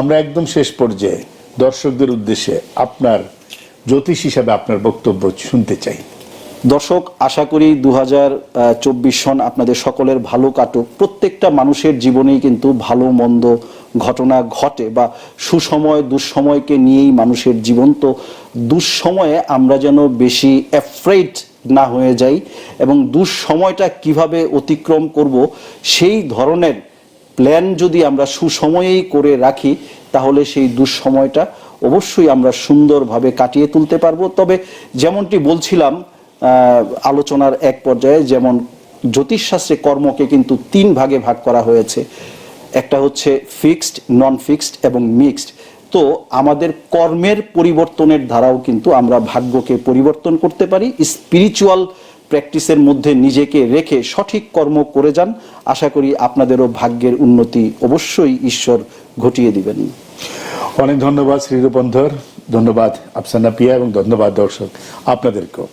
আমরা একদম শেষ পর্যায়ে দর্শকদের উদ্দেশ্যে আপনার জ্যোতিষ হিসাবে আপনার বক্তব্য শুনতে চাই। দর্শক, আশা করি দু চব্বিশ সন আপনাদের সকলের ভালো কাটুক। প্রত্যেকটা মানুষের জীবনেই কিন্তু ভালো, মন্দ ঘটনা ঘটে বা সুসময়, দুঃসময়কে নিয়েই মানুষের জীবন। তো দুঃসময়ে আমরা যেন বেশি অ্যাফ্রেড না হয়ে যাই এবং দুঃসময়টা কীভাবে অতিক্রম করব সেই ধরনের প্ল্যান যদি আমরা সুসময়েই করে রাখি, তাহলে সেই দুঃসময়টা অবশ্যই আমরা সুন্দরভাবে কাটিয়ে তুলতে পারব। তবে যেমনটি বলছিলাম আলোচনার এক পর্যায়ে যেমন জ্যোতিষশাস্ত্রে কর্মকে কিন্তু তিন ভাগে ভাগ করা হয়েছে। একটা হচ্ছে ফিক্সড নন ফিক্সড এবং মিক্সড তো আমাদের কর্মের পরিবর্তনের দ্বারাও কিন্তু আমরা ভাগ্যকে পরিবর্তন করতে পারি। স্পিরিচুয়াল প্র্যাকটিসের মধ্যে নিজেকে রেখে সঠিক কর্ম করে যান, আশা করি আপনাদেরও ভাগ্যের উন্নতি অবশ্যই ঈশ্বর ঘটিয়ে দিবেন। অনেক ধন্যবাদ শ্রী রূপন্ধর ধন্যবাদ আফসানা পিয়া এবং ধন্যবাদ দর্শক আপনাদেরকেও।